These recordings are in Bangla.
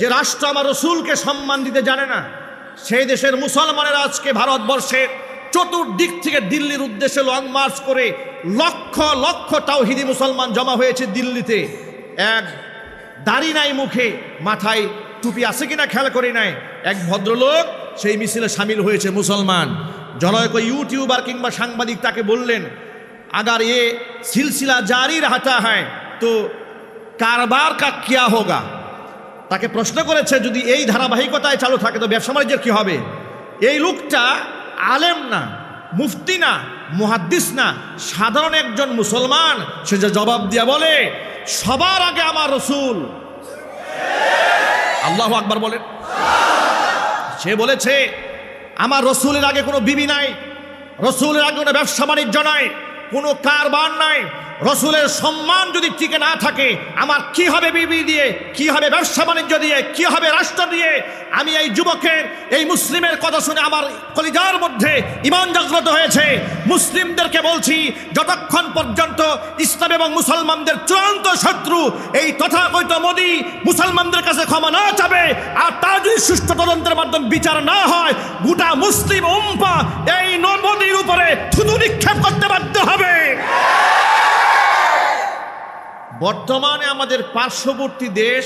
যে রাষ্ট্র আমার রসুলকে সম্মান দিতে জানে না, সেই দেশের মুসলমানের আজকে ভারতবর্ষের চতুর্দিক থেকে দিল্লির উদ্দেশ্যে লং মার্চ করে লক্ষ লক্ষ তাওহিদি মুসলমান জমা হয়েছে দিল্লিতে। এক দাড়ি নাই মুখে, মাথায় টুপি আছে কিনা খেয়াল করি নাই। এক ভদ্রলোক সেই মিছিলে সামিল হয়েছে মুসলমান। জনয়ক ইউটিউবার কিংবা সাংবাদিক তাকে বললেন, আগার এ সিলসিলা জারি রাহতা হ্যাঁ তো কারবার কা কিয়া হোগা? তাকে প্রশ্ন করেছে, যদি এই ধারাবাহিকতায় চালু থাকে, তো ব্যবসা বাণিজ্যের কী হবে? এই লোকটা আলেম না, মুফতি না, মুহাদ্দিস না, সাধারণ একজন মুসলমান। সে যে জবাব দিয়া বলে, সবার আগে আমার রসুল। আল্লাহ আকবার বলেন। সে বলেছে, আমার রসুলের আগে কোনো বিবি নাই, রসুলের আগে কোনো ব্যবসা বাণিজ্য নাই। কোনো কারবার নাই। রসুলের সম্মান যদি টিকে না থাকে, আমার কি হবে বিবি দিয়ে, কি হবে ব্যবসা বাণিজ্য দিয়ে, কি হবে রাষ্ট্র দিয়ে? আমি এই যুবকের, এই মুসলিমের কথা শুনে আমার কলিজার মধ্যে ইমান জাগ্রত হয়েছে। মুসলিমদেরকে বলছি, যতক্ষণ পর্যন্ত ইসলাম এবং মুসলমানদের চূড়ান্ত শত্রু এই তথাকথিত মোদী মুসলমানদের কাছে ক্ষমা না চাবে, আর তার যদি সুষ্ঠু তদন্তের মাধ্যমে বিচার না হয়, গোটা মুসলিম উম্পা এই মোদীর উপরে থুতু নিক্ষেপ করতে বাধ্য হবে। বর্তমানে আমাদের পার্শ্ববর্তী দেশ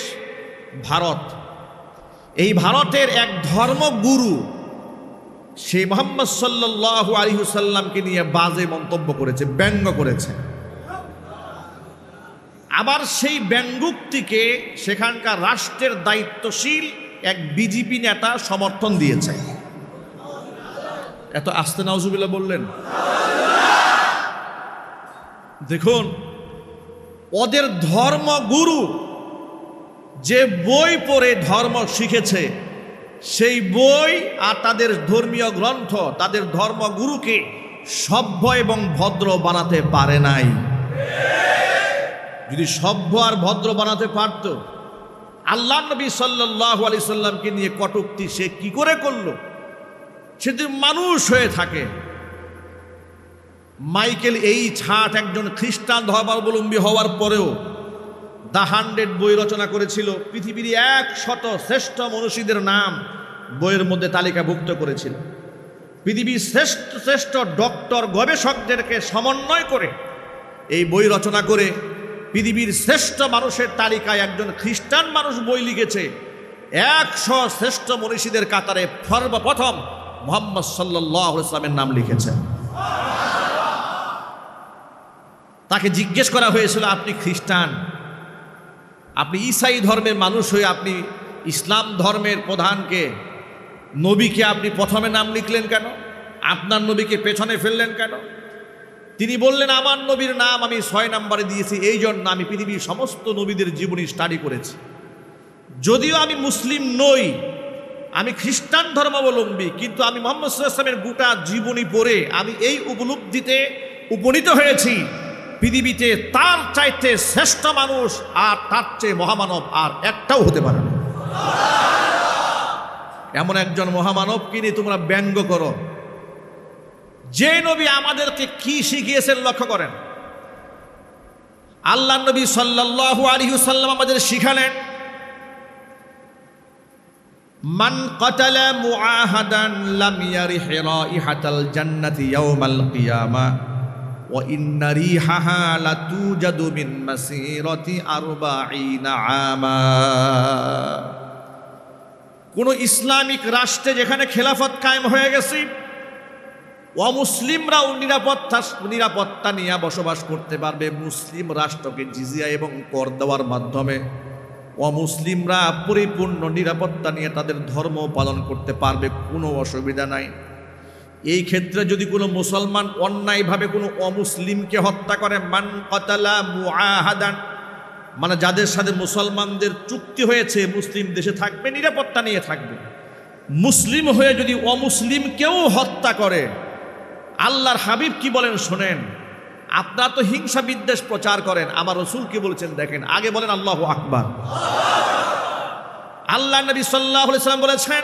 ভারত। এই ভারতের এক ধর্মগুরু সেই মোহাম্মদ সাল্লাহ আলিহুসাল্লামকে নিয়ে বাজে মন্তব্য করেছে, ব্যঙ্গ করেছে। আবার সেই ব্যঙ্গুক্তিকে সেখানকার রাষ্ট্রের দায়িত্বশীল এক বিজেপি নেতা সমর্থন দিয়েছে। এত আস্তে নাউজুবিল্লা বললেন। দেখুন, ওদের ধর্মগুরু যে বই পড়ে ধর্ম শিখেছে, সেই বই আর তাদের ধর্মীয় গ্রন্থ, তাদের ধর্মগুরুকে সভ্য এবং ভদ্র বানাতে পারে নাই। যদি সভ্য আর ভদ্র বানাতে পারত, আল্লাহ নবী সাল্লাহ আলি সাল্লামকে নিয়ে কটুক্তি সে কি করে করল? সে মানুষ হয়ে থাকে মাইকেল এই ছাট একজন খ্রিস্টান ধর্মাবলম্বী হওয়ার পরেও দ্য হান্ড্রেড বই রচনা করেছিল। পৃথিবীর এক শত শ্রেষ্ঠ মনীষীদের নাম বইয়ের মধ্যে তালিকাভুক্ত করেছিল। পৃথিবীর শ্রেষ্ঠ শ্রেষ্ঠ ডক্টর গবেষকদেরকে সমন্বয় করে এই বই রচনা করে পৃথিবীর শ্রেষ্ঠ মানুষের তালিকায় একজন খ্রিস্টান মানুষ বই লিখেছে। একশো শ্রেষ্ঠ মনীষীদের কাতারে সর্বপ্রথম মোহাম্মদ সাল্লাহ ইসলামের নাম লিখেছেন তাকে জিজ্ঞেস করা হয়েছিল, আপনি খ্রিস্টান? আপনি ইসাই ধর্মের মানুষ হয়ে আপনি ইসলাম ধর্মের প্রধানকে, নবীকে আপনি প্রথমে নাম লিখলেন কেন? আপনার নবীকে পেছনে ফেললেন কেন? তিনি বললেন, আমার নবীর নাম আমি ছয় নম্বরে দিয়েছি, এই জন্য আমি পৃথিবীর সমস্ত নবীদের জীবনী স্টাডি করেছি। যদিও আমি মুসলিম নই, আমি খ্রিস্টান ধর্মাবলম্বী, কিন্তু আমি মোহাম্মদ সাল্লামের গোটা জীবনী পড়ে আমি এই উপলব্ধিতে উপনীত হয়েছি। পৃথিবীতে তার চাইতে শ্রেষ্ঠ মানুষ আর তার চেয়ে মহামানব আর একটাও হতে পারে না। এমন একজন মহামানবকে নিয়ে তোমরা ব্যঙ্গ করো। যে নবী আমাদেরকে কি শিখিয়েছেন লক্ষ্য করেন? আল্লাহ নবী সাল্লাহ আলিহুসাল্লাম আমাদের শিখালেন, মান কতালা মুআহাদান লাম ইয়ারিহ রাইহাতাল জান্নাতি ইয়াউমাল কিয়ামা। কোন ইসলামিক রাষ্ট্রে যেখানে খেলাফত কায়েম হয়ে গেছে, অমুসলিমরাও নিরাপত্তা নিরাপত্তা নিয়ে বসবাস করতে পারবে মুসলিম রাষ্ট্রকে জিজিয়া এবং কর দেওয়ার মাধ্যমে। অমুসলিমরা পরিপূর্ণ নিরাপত্তা নিয়ে তাদের ধর্ম পালন করতে পারবে, কোনো অসুবিধা নাই। এই ক্ষেত্রে যদি কোনো মুসলমান অন্যায়ভাবে কোনো অমুসলিমকে হত্যা করে, মান কতালা মুআহাদান মানে যাদের সাথে মুসলমানদের চুক্তি হয়েছে, মুসলিম দেশে থাকবে, নিরাপত্তা নিয়ে থাকবে। মুসলিম হয়ে যদি অমুসলিমকেও হত্যা করে, আল্লাহর হাবিব কি বলেন শোনেন, আপনারা তো হিংসা বিদ্বেষ প্রচার করেন, আমার রসুল কি বলছেন দেখেন, আগে বলেন আল্লাহ আকবার। আল্লাহ নবী সাল্লাহ সাল্লাম বলেছেন,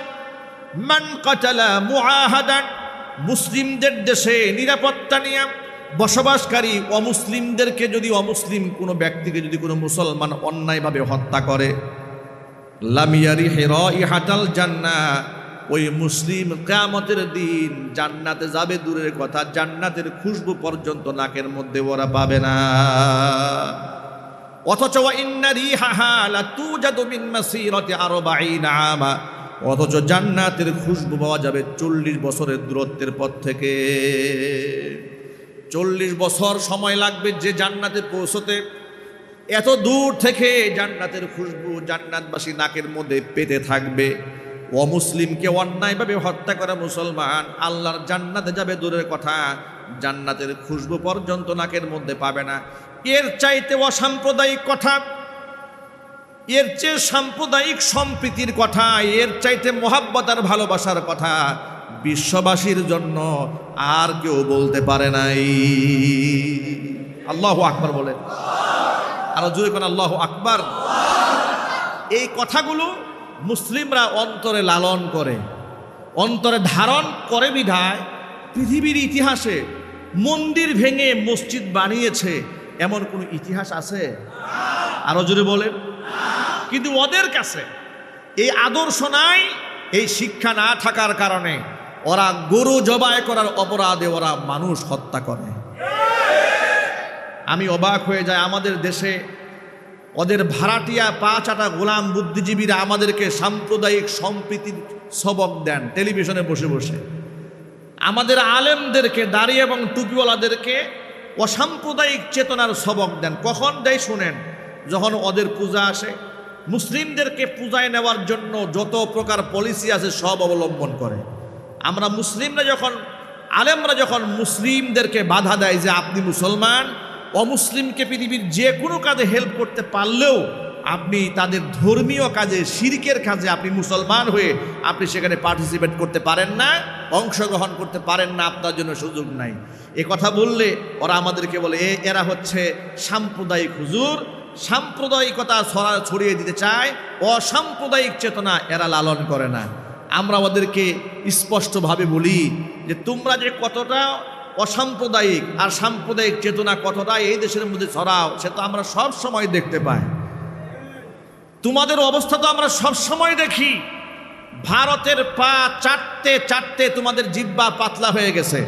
মান কাতালা মুআহাদান মুসলিমদের দেশে নিরাপত্তা নিয়ে বসবাসকারী অমুসলিমদেরকে যদি অমুসলিম কোনো ব্যক্তিকে যদি কোনো মুসলমান অন্যায়ভাবে হত্যা করে। লামিয়ারি হের ইহাটাল জান্না ওই মুসলিম কেয়ামতের দিন জান্নাতে যাবে, দূরের কথা, জান্নাতের খুশবু পর্যন্ত নাকের মধ্যে ওরা পাবে না। অথচ ইন্নারি হাহা লা তুজাদু মিন মাসিরাতি আরবাঈনা আমা অথচ জান্নাতের খুশবু পাওয়া যাবে চল্লিশ বছরের দূরত্বের পর থেকে। চল্লিশ বছর সময় লাগবে যে জান্নাতে পৌঁছতে। এত দূর থেকে জান্নাতের খুশবু জান্নাতবাসী নাকের মধ্যে পেতে থাকবে। অমুসলিমকে অন্যায়ভাবে হত্যা করা মুসলমান, আল্লাহর জান্নাতে যাবে দূরের কথা, জান্নাতের খুশবু পর্যন্ত নাকের মধ্যে পাবে না। এর চাইতে অসাম্প্রদায়িক কথা এর চেয়ে সাম্প্রদায়িক সম্প্রীতির কথা, এর চাইতে মোহাব্বত আর ভালোবাসার কথা বিশ্ববাসীর জন্য আর কেউ বলতে পারে নাই। আল্লাহ আকবর বলেন। আরও জোরে কোন আল্লাহ আকবর। এই কথাগুলো মুসলিমরা অন্তরে লালন করে, অন্তরে ধারণ করে বিধায় পৃথিবীর ইতিহাসে মন্দির ভেঙে মসজিদ বানিয়েছে, এমন কোনো ইতিহাস আছে? আরও জোরে বলেন। কিন্তু ওদের কাছে এই আদর্শ নাই, এই শিক্ষা না থাকার কারণে ওরা গরু জবাই করার অপরাধে ওরা মানুষ হত্যা করে। আমি অবাক হয়ে যাই আমাদের দেশে ওদের ভাড়াটিয়া পাঁচ আটা গোলাম বুদ্ধিজীবীরা আমাদেরকে সাম্প্রদায়িক সম্প্রীতির সবক দেন, টেলিভিশনে বসে বসে। আমাদের আলেমদেরকে, দাড়ি এবং টুপিওয়ালাদেরকে অসাম্প্রদায়িক চেতনার সবক দেন। কখন দেয় শুনেন? যখন ওদের পূজা আসে, মুসলিমদেরকে পূজায় নেওয়ার জন্য যত প্রকার পলিসি আছে সব অবলম্বন করে। আমরা মুসলিমরা যখন, আলেমরা যখন মুসলিমদেরকে বাধা দেয় যে আপনি মুসলমান, অমুসলিমকে পৃথিবীর যে কোনো কাজে হেল্প করতে পারলেও আপনি তাদের ধর্মীয় কাজে, শিরকের কাজে আপনি মুসলমান হয়ে আপনি সেখানে পার্টিসিপেট করতে পারেন না, অংশগ্রহণ করতে পারেন না, আপনার জন্য সুযোগ নাই। এ কথা বললে ওরা আমাদেরকে বলে এরা হচ্ছে সাম্প্রদায়িক হুজুর সাম্প্রদায়িকতা ছড়া ছড়িয়ে দিতে চায়, অসাম্প্রদায়িক চেতনা এরা লালন করে না। আমরা ওদেরকে স্পষ্টভাবে বলি যে তোমরা যে কতটা অসাম্প্রদায়িক আর সাম্প্রদায়িক চেতনা কতটা এই দেশের মধ্যে ছড়াও, সে তো আমরা সব সময় দেখতে পাই। তোমাদের অবস্থা তো আমরা সব সময় দেখি। ভারতের পা চাটতে চাটতে তোমাদের জিব্বা পাতলা হয়ে গেছে।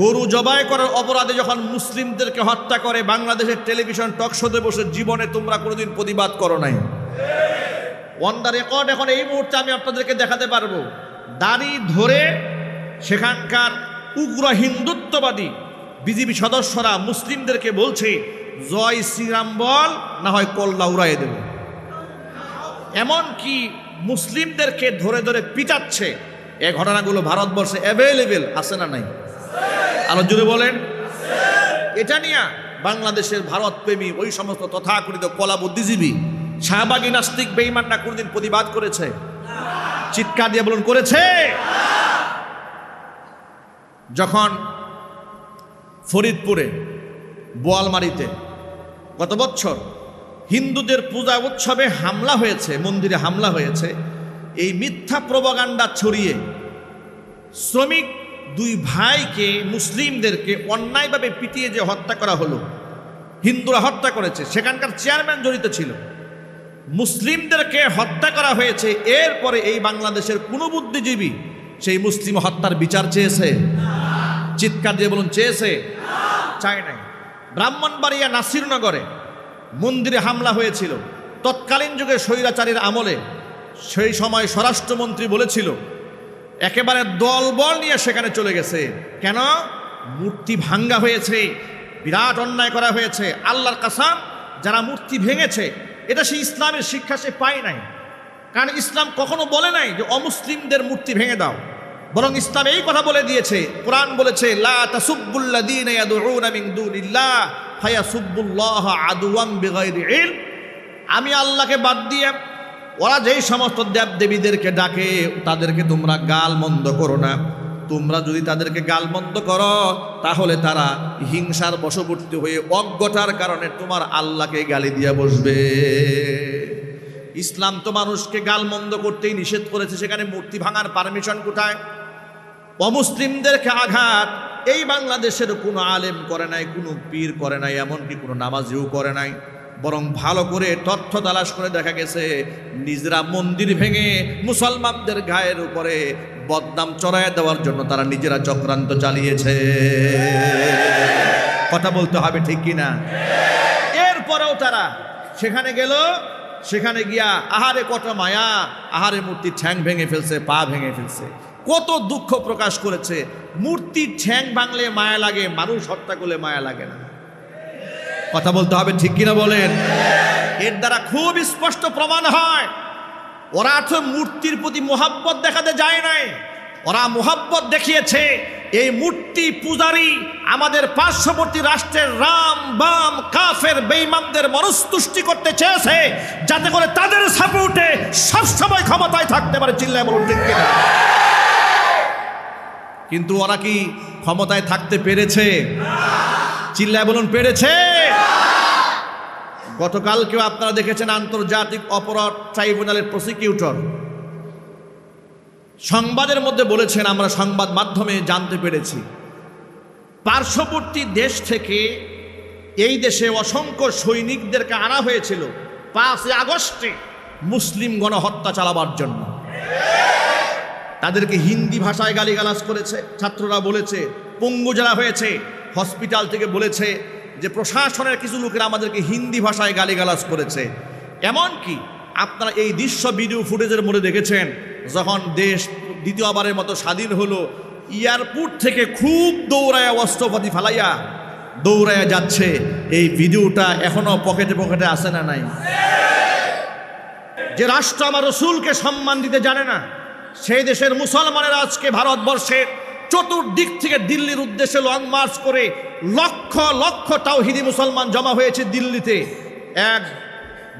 গরু জবাই করার অপরাধে যখন মুসলিমদেরকে হত্যা করে, বাংলাদেশের টেলিভিশন টক শোতে বসে জীবনে তোমরা কোনোদিন প্রতিবাদ করো নাই। অন দ্য রেকর্ড এখন এই মুহূর্তে আমি আপনাদেরকে দেখাতে পারব, দাড়ি ধরে সেখানকার উগ্র হিন্দুত্ববাদী বিজেপি সদস্যরা মুসলিমদেরকে বলছে, জয় শ্রীরাম বল, না হয় কল্লা উড়াই দেব। এমনকি মুসলিমদেরকে ধরে ধরে পিটাচ্ছে, এ ঘটনাগুলো ভারতবর্ষে অ্যাভেলেবেল আছে না নাই? আরও জুড়ে বলেন। এটা নিয়ে বাংলাদেশের ভারত প্রেমী ওই সমস্ত তথাকথিত কলা বুদ্ধিজীবী শাহবাগী নাস্তিক বেইমানরা কোনদিন প্রতিবাদ করেছে? চিৎকার দিয়ে বলুন, করেছে? যখন ফরিদপুরে বোয়ালমারিতে গত বছর হিন্দুদের পূজা উৎসবে হামলা হয়েছে, মন্দিরে হামলা হয়েছে, এই মিথ্যা প্রবাগান্ডা ছড়িয়ে শ্রমিক দুই ভাইকে মুসলিমদেরকে অন্যায়ভাবে পিটিয়ে যে হত্যা করা হলো, হিন্দুরা হত্যা করেছে, সেখানকার চেয়ারম্যান জড়িত ছিল। মুসলিমদেরকে হত্যা করা হয়েছে, এরপরে এই বাংলাদেশের কোনো বুদ্ধিজীবী সেই মুসলিম হত্যার বিচার চেয়েছে? চিৎকার দিয়ে বলুন, চেয়েছে? চায় নাই। ব্রাহ্মণবাড়িয়া নাসিরনগরে মন্দিরে হামলা হয়েছিল। তৎকালীন যুগে স্বৈরাচারীর আমলে সেই সময় স্বরাষ্ট্রমন্ত্রী বলেছিল একেবারে দলবল নিয়ে সেখানে চলে গেছে। কেন? মূর্তি ভাঙ্গা হয়েছে, বিরাট অন্যায় করা হয়েছে, আল্লাহর কাসাম যারা মূর্তি ভেঙেছে, এটা সে ইসলামের শিক্ষা সে পায় নাই। কারণ ইসলাম কখনো বলে নাই যে অমুসলিমদের মূর্তি ভেঙে দাও। বরং ইসলাম এই কথা বলে দিয়েছে, কোরআন বলেছে আমি আল্লাহকে বাদ দিয়ে ওরা যেই সমস্ত দেব দেবীদেরকে ডাকে, তাদেরকে তোমরা গাল মন্দ করো না। তোমরা যদি তাদেরকে গাল মন্দ করো, তাহলে তারা হিংসার বশবর্তী হয়ে অজ্ঞতার কারণে তোমার আল্লাহকে গালি দিয়ে বসবে। ইসলাম তো মানুষকে গালমন্দ করতেই নিষেধ করেছে, সেখানে মূর্তি ভাঙার পারমিশন কোথায়? অমুসলিমদেরকে আঘাত, এই বাংলাদেশের কোনো আলেম করে নাই, কোনো পীর করে নাই, এমনকি কোনো নামাজিও করে নাই। বরং ভালো করে তথ্য তালাশ করে দেখা গেছে, নিজেরা মন্দির ভেঙে মুসলমানদের গায়ের উপরে বদনাম চড়ায় দেওয়ার জন্য তারা নিজেরা চক্রান্ত চালিয়েছে। কথা বলতে হবে ঠিক কিনা এরপরেও তারা সেখানে গেল, সেখানে গিয়া আহারে কত মায়া, আহারে মূর্তির ঠ্যাং ভেঙে ফেলছে, পা ভেঙে ফেলছে। কত দুঃখ প্রকাশ করেছে। মূর্তির ঠ্যাং ভাঙলে মায়া লাগে, মানুষ হত্যা করলে মায়া লাগে না। কথা বলতে হবে, ঠিক কিনা বলেন? এর দ্বারা খুব স্পষ্ট প্রমাণ হয়, ওরা তো মূর্তির প্রতি মোহাব্বত দেখাতে যায় নাই। ওরা মোহাব্বত দেখিয়েছে, এই মূর্তি পূজারী আমাদের পার্শ্ববর্তী রাষ্ট্রের রাম, বাম, কাফের বেইমানদের মনস্তুষ্টি করতে চেয়েছে, যাতে করে তাদের সাপোর্টে সবসময় ক্ষমতায় থাকতে পারে, চিল্লায় বলুন, ঠিক কিনা? কিন্তু ওরা কি ক্ষমতায় থাকতে পেরেছে? চিল্লায় বলুন, পেরেছে? গতকালকেও আপনারা দেখেছেন আন্তর্জাতিক অপরাধ ট্রাইব্যুনালের প্রসিকিউটর সংবাদের মধ্যে বলেছেন, আমরা সংবাদ মাধ্যমে জানতে পেরেছি। পার্শ্ববর্তী দেশ থেকে এই দেশে অসংখ্য সৈনিকদেরকে আনা হয়েছিল পাঁচই আগস্টে মুসলিম গণহত্যা চালাবার জন্য। তাদেরকে হিন্দি ভাষায় গালিগালাজ করেছে, ছাত্ররা বলেছে, পঙ্গু যারা হয়েছে, হসপিটাল থেকে বলেছে যে প্রশাসনের কিছু লোকেরা আমাদেরকে হিন্দি ভাষায় গালিগালাজ করেছে। এমনকি আপনারা এই দৃশ্য ভিডিও ফুটেজের মধ্যে দেখেছেন, যখন দেশ দ্বিতীয়বারের মতো স্বাধীন হলো, এয়ারপোর্ট থেকে খুব দৌড়ায়া অস্ত্রপাতি ফালাইয়া দৌড়ায়া যাচ্ছে। এই ভিডিওটা এখনও পকেটে পকেটে আসে না নাই? যে রাষ্ট্র আমার রসুলকে সম্মান দিতে জানে না, সেই দেশের মুসলমানেরা আজকে ভারতবর্ষের চতুর্দিক থেকে দিল্লির উদ্দেশ্যে লং মার্চ করে লক্ষ লক্ষ তাওহিদি মুসলমান জমা হয়েছে দিল্লিতে। এক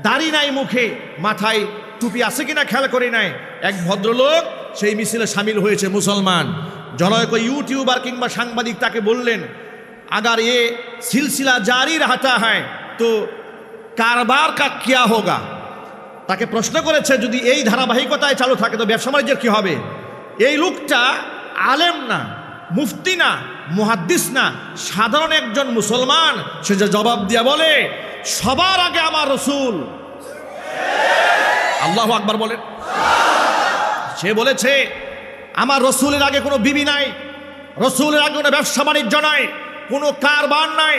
দাড়ি নাই মুখে, মাথায় টুপি আছে কিনা খেয়াল করি নাই। এক ভদ্রলোক সেই মিছিলে সামিল হয়েছে মুসলমান। জনক ইউটিউবার কিংবা সাংবাদিক তাকে বললেন, আগার এ সিলসিলা জারি রাহতা হয়, তো কারবার কা কিয়া হোগা? তাকে প্রশ্ন করেছে, যদি এই ধারাবাহিকতায় চালু থাকে, তো ব্যবসা বাণিজ্যের কী হবে? এই লোকটা আলেম না, মুফতি না, মুহাদ্দিস না, সাধারণ একজন মুসলমান, সে যে জবাব দিয়া বলে, সবার আগে আমার রসুল। আল্লাহ আকবার বলেন। সে বলেছে, আমার রসুলের আগে কোনো বিবি নাই, রসুলের আগে কোনো ব্যবসা বাণিজ্য নাই, কোনো কারবার নাই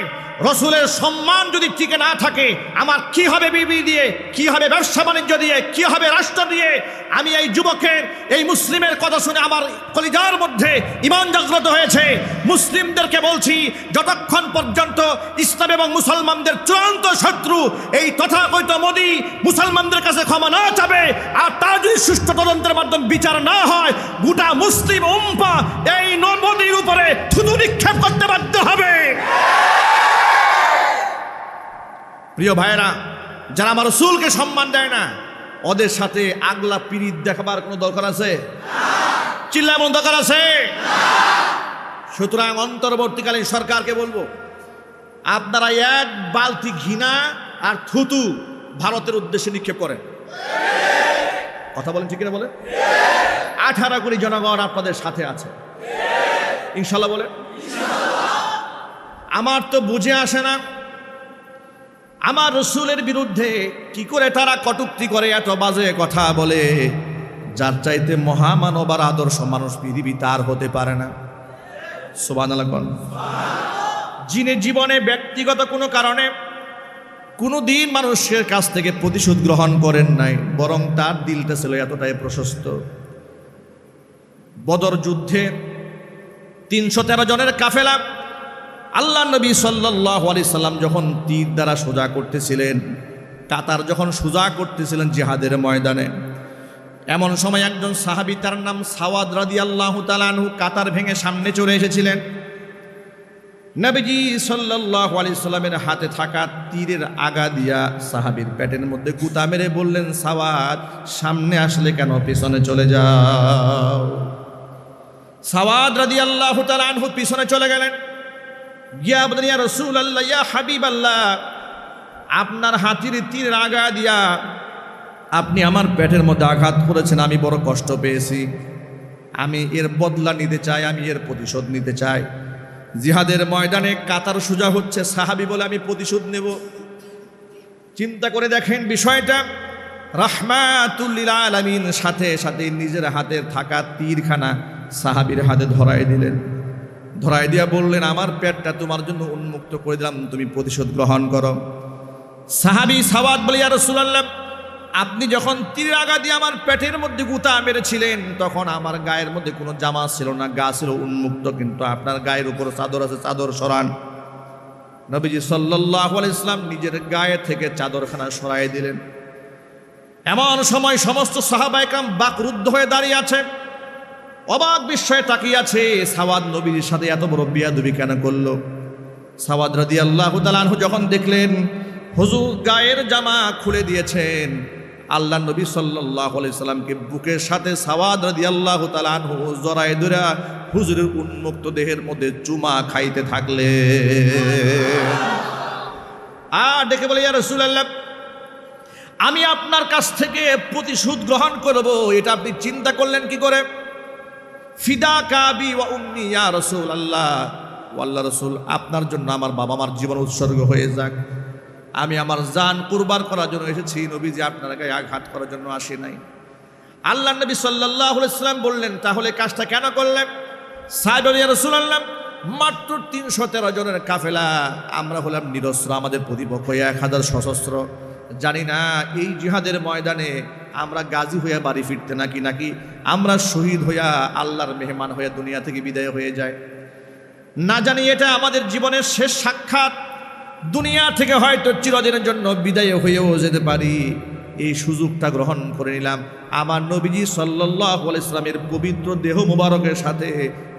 রসুলের সম্মান যদি টিকে না থাকে, আমার কি হবে বিবি দিয়ে, কি হবে ব্যবসা বাণিজ্য দিয়ে, কি হবে রাষ্ট্র দিয়ে? আমি এই যুবকের, এই মুসলিমের কথা শুনে আমার কলিজার মধ্যে ইমান জাগ্রত হয়েছে। মুসলিমদেরকে বলছি, যতক্ষণ পর্যন্ত ইসলাম এবং মুসলমানদের চূড়ান্ত শত্রু এই তথাকথিত মোদী মুসলমানদের কাছে ক্ষমা না চাবে, আর তার যদি সুষ্ঠু তদন্তের মাধ্যমে বিচার না হয়, গোটা মুসলিম উম্পা এই মোদীর উপরে থুতু নিক্ষেপ করতে বাধ্য হবে। প্রিয় ভাইয়েরা, যারা আমার রসুলকে সম্মান দেয় না, ওদের সাথে আগলা পিরিত দেখাবার কোনো দরকার আছে? চিল্লা দরকার আছে? সুতরাং অন্তর্বর্তীকালীন সরকারকে বলব, আপনারা এক বালতি ঘৃণা আর থুতু ভারতের উদ্দেশ্যে নিক্ষেপ করেন। কথা বলেন ঠিক না বলে আঠারো কোটি জনগণ আপনাদের সাথে আছে। ইনশাল্লাহ বলে আমার তো বুঝে আসে না আমার রসুলের বিরুদ্ধে কি করে তারা কটুক্তি করে, এত বাজে কথা বলে? যার চাইতে মহামানব আর আদর্শ মানুষ পৃথিবী তার হতে পারে না। সোবান যিনি জীবনে ব্যক্তিগত কোনো কারণে কোনো দিন মানুষের কাছ থেকে প্রতিশোধ গ্রহণ করেন নাই, বরং তার দিলটা ছিল এতটাই প্রশস্ত। বদর যুদ্ধে তিনশো তেরো জনের কাফেলা আল্লাহ নবী সাল্লাহ আলি সাল্লাম যখন তীর দ্বারা সোজা করতেছিলেন, কাতার যখন সোজা করতেছিলেন জিহাদের ময়দানে, এমন সময় একজন সাহাবি তার নাম সাওয়াদ রাদি আল্লাহ তালানহু কাতার ভেঙে সামনে চলে এসেছিলেন। নবীজি সাল্লাহ আলি সাল্লামের হাতে থাকা তীরের আগা দিয়া সাহাবির পেটের মধ্যে গুতা মেরে বললেন, সাওয়াদ, সামনে আসলে কেন পিছনে চলে যাও? সাওয়াদ রাদি আল্লাহ তালানহু পিছনে চলে গেলেন। গিয়া বলেন, ইয়া রসুল আল্লাহ ইয়া হাবিব আল্লাহ আপনার হাতির তীর আগা দিয়া আপনি আমার পেটের মধ্যে আঘাত করেছেন, আমি বড় কষ্ট পেয়েছি। আমি এর বদলা নিতে চাই, আমি এর প্রতিশোধ নিতে চাই। জিহাদের ময়দানে কাতার সোজা হচ্ছে, সাহাবি বলে আমি প্রতিশোধ নেব। চিন্তা করে দেখেন বিষয়টা রাহমাতুল্লিল সাথে সাথে নিজের হাতে থাকা তীরখানা সাহাবীর হাতে ধরাই দিলেন। ধরাই দিয়া বললেন, আমার পেটটা তোমার জন্য উন্মুক্ত করে দিলাম, তুমি প্রতিশোধ গ্রহণ করো। সাহাবি সাওয়াদ বলে, ইয়া রাসূলুল্লাহ, আপনি যখন তীর আগা দিয়ে আমার পেটের মধ্যে গুতা মেরেছিলেন, তখন আমার গায়ের মধ্যে কোনো জামা ছিল না, গা ছিল উন্মুক্ত, কিন্তু আপনার গায়ের উপর চাদর আছে, চাদর সরান। নবীজি আলাইহি ইসলাম নিজের গায়ে থেকে চাদরখানা সরাই দিলেন। এমন সময় সমস্ত সাহাবাইকাম বাকরুদ্ধ হয়ে দাঁড়িয়ে আছে। অবাক বিস্ময়ে তাকিয়ে আছে। সাওয়াদ নবীর সাথে এত বড় বিয়াদবি কেন করল? সাওয়াদ রাদি আল্লাহ তালানহু যখন দেখলেন, হুজুর গায়ের জামা খুলে দিয়েছেন, আল্লাহ নবী সাল্লাহ সাল্লামকে বুকের সাথে সাওয়াদ রাদি আল্লাহ তালানহু জরায় দুরা হুজুরের উন্মুক্ত দেহের মধ্যে চুমা খাইতে থাকলে আর ডেকে বলে, ইয়া রাসূলুল্লাহ, আমি আপনার কাছ থেকে প্রতিশোধ গ্রহণ করব। এটা আপনি চিন্তা করলেন কি করে? ফিদা কাবি ওয়া উম্মি ইয়া আল্লাহ আল্লাহ রসুল, আপনার জন্য আমার বাবা মার জীবন উৎসর্গ হয়ে যাক। আমি আমার জান কুরবার করার জন্য এসেছি, নবীজি আপনার গায়ে আঘাত করার জন্য আসি নাই। আল্লাহ নবী সাল্লাহ বললেন, তাহলে কাজটা কেন করলেন? সাহেব রসুল আল্লাহ মাত্র তিনশো তেরো জনের কাফেলা, আমরা হলাম নিরস্ত্র, আমাদের প্রতিপক্ষ এক হাজার সশস্ত্র। জানি না, এই জিহাদের ময়দানে আমরা গাজী হইয়া বাড়ি ফিরতে নাকি নাকি আমরা শহীদ হইয়া আল্লাহর মেহমান হইয়া দুনিয়া থেকে বিদায় হয়ে যায় না জানি এটা আমাদের জীবনের শেষ সাক্ষাৎ, দুনিয়া থেকে হয়তো চিরদিনের জন্য বিদায় হয়েও যেতে পারি। এই সুযোগটা গ্রহণ করে নিলাম। আমার নবীজি সাল্লাহ ইসলামের পবিত্র দেহ মুবারকের সাথে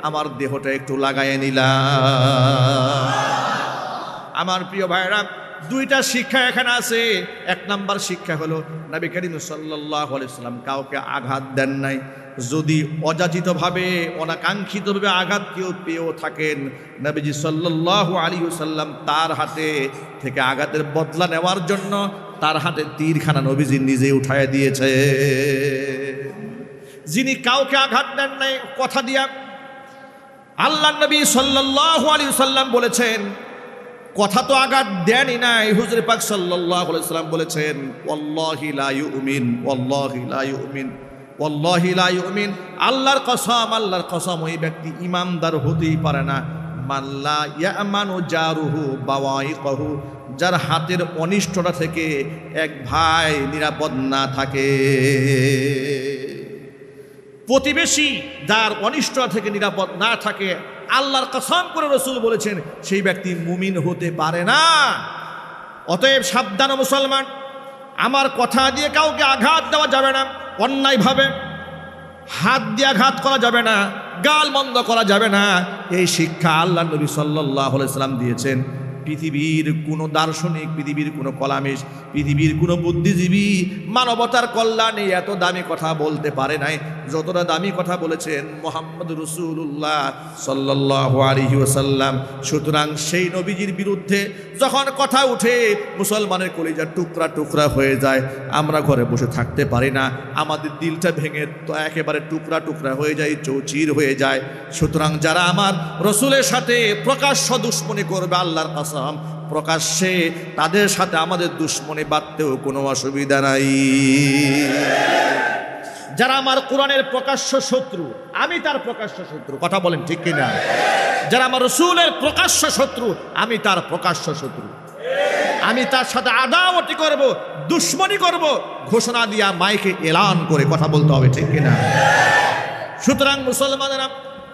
আমার দেহটা একটু লাগাইয়ে নিলাম। আমার প্রিয় ভাইরা দুইটা শিক্ষা এখানে আছে। এক নাম্বার শিক্ষা হলো, নবী করিম সাল্লাহ আলাইসাল্লাম কাউকে আঘাত দেন নাই। যদি অযাচিতভাবে, অনাকাঙ্ক্ষিতভাবে আঘাত কেউ পেয়েও থাকেন, নবীজি সাল্লাহ আলী সাল্লাম তার হাতে থেকে আঘাতের বদলা নেওয়ার জন্য তার হাতে তীরখানা নবীজি নিজে উঠায় দিয়েছে। যিনি কাউকে আঘাত দেন নাই, কথা দিয়া আল্লাহ নবী সাল্লাহ আলী সাল্লাম বলেছেন কথা তো আঘাত দেনই নাই। হুজুর পাক আলাইহি সাল্লাম বলেছেন, ওয়াল্লাহি লা ইউমিন, ওয়াল্লাহি লা ইউমিন, ওয়াল্লাহি লা ইউমিন। আল্লাহর কসম আল্লাহর কসম, ওই ব্যক্তি ইমানদার হতেই পারে না। মাল্লা ইয়ামানু জারুহু বাওয়াইকহু, যার হাতের অনিষ্টটা থেকে এক ভাই নিরাপদ না থাকে। প্রতিবেশী যার অনিষ্ট থেকে নিরাপদ না থাকে আল্লাহর কসম করে রসুল বলেছেন, সেই ব্যক্তি মুমিন হতে পারে না। অতএব সাবধান মুসলমান, আমার কথা দিয়ে কাউকে আঘাত দেওয়া যাবে না, অন্যায়ভাবে হাত দিয়ে আঘাত করা যাবে না, গাল বন্ধ করা যাবে না। এই শিক্ষা আল্লাহ নবী সাল্লাহ সাল্লাম দিয়েছেন। পৃথিবীর কোনো দার্শনিক, পৃথিবীর কোনো কলামিস পৃথিবীর কোনো বুদ্ধিজীবী মানবতার কল্যাণে এত দামি কথা বলতে পারে নাই। যতটা দামি কথা বলেছেন মোহাম্মদ রসুল্লাহ সাল্লাহ আলহি ওসাল্লাম সুতরাং সেই নবীজির বিরুদ্ধে যখন কথা উঠে, মুসলমানের কলিজার টুকরা টুকরা হয়ে যায়। আমরা ঘরে বসে থাকতে পারি না। আমাদের দিলটা ভেঙে তো একেবারে টুকরা টুকরা হয়ে যায়, চৌচির হয়ে যায়। সুতরাং যারা আমার রসুলের সাথে প্রকাশ্য দুশ্মনী করবে আল্লাহর কাসাম, প্রকাশ্যে তাদের সাথে আমাদের দুশ্মনী বাঁধতেও কোনো অসুবিধা নাই। যারা আমার কোরআনের প্রকাশ্য শত্রু, আমি তার প্রকাশ্য শত্রু। কথা বলেন ঠিক কিনা? যারা আমার রসুলের প্রকাশ্য শত্রু, আমি তার প্রকাশ্য শত্রু। আমি তার সাথে আদাওয়াতি করব, দুশ্মনী করব, ঘোষণা দিয়া মাইকে এলান করে কথা বলতে হবে ঠিক কিনা? সুতরাং মুসলমানেরা,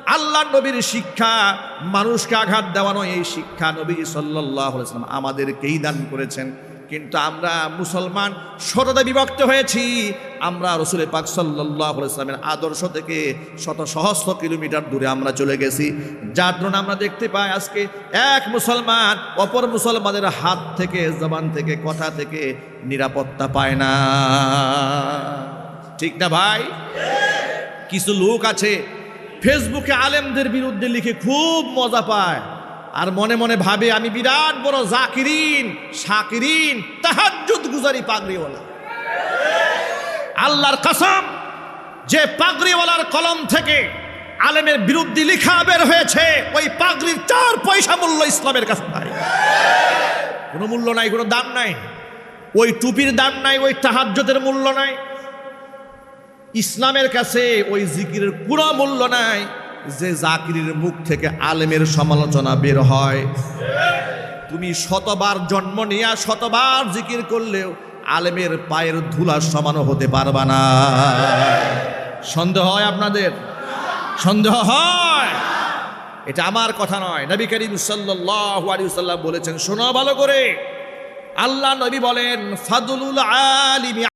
আল্লাহ নবীর শিক্ষা, মানুষকে আঘাত দেওয়ানো এই শিক্ষা নবী সাল্লাহ আমাদেরকেই দান করেছেন। কিন্তু আমরা মুসলমান শততা বিভক্ত হয়েছি। আমরা রসুল পাক সাল্লাহ ইসলামের আদর্শ থেকে শত সহস্র কিলোমিটার দূরে আমরা চলে গেছি। যার জন্য আমরা দেখতে পাই আজকে এক মুসলমান অপর মুসলমানের হাত থেকে, জবান থেকে, কথা থেকে নিরাপত্তা পায় না। ঠিক না ভাই? কিছু লোক আছে, ফেসবুকে আলেমদের বিরুদ্ধে লিখে খুব মজা পায়। আর মনে মনে ভাবে, আমি বিরাট বড় জাকিরিন শাকিরিন তাহাজ্জুদ গুজারি পাগড়িওয়ালা। আল্লাহর কসম, যে পাগড়িওয়ালার কলম থেকে আলেমের বিরুদ্ধে লিখা বের হয়েছে, ওই পাগড়ির চার পয়সা মূল্য ইসলামের কাছে নাই। কোনো মূল্য নাই, কোনো দাম নাই। ওই টুপির দাম নাই, ওই তাহাজ্যতের মূল্য নাই। ইসলামের কাছে ওই জিকিরের কোনো মূল্য নাই। যে জাকিরের মুখ থেকে আলেমের সমালোচনা বের হয়। তুমি শতবার জন্ম নিয়ে শতবার জিকির করলেও আলেমের পায়ের ধুলার সমানও হতে পারবা না। সন্দেহ হয় আপনাদের? সন্দেহ হয়। এটা আমার কথা নয়। নবী করিম সাল্লাম বলেছেন, শোনো ভালো করে। আল্লাহ নবী বলেন, ফাদুলুল আলিমি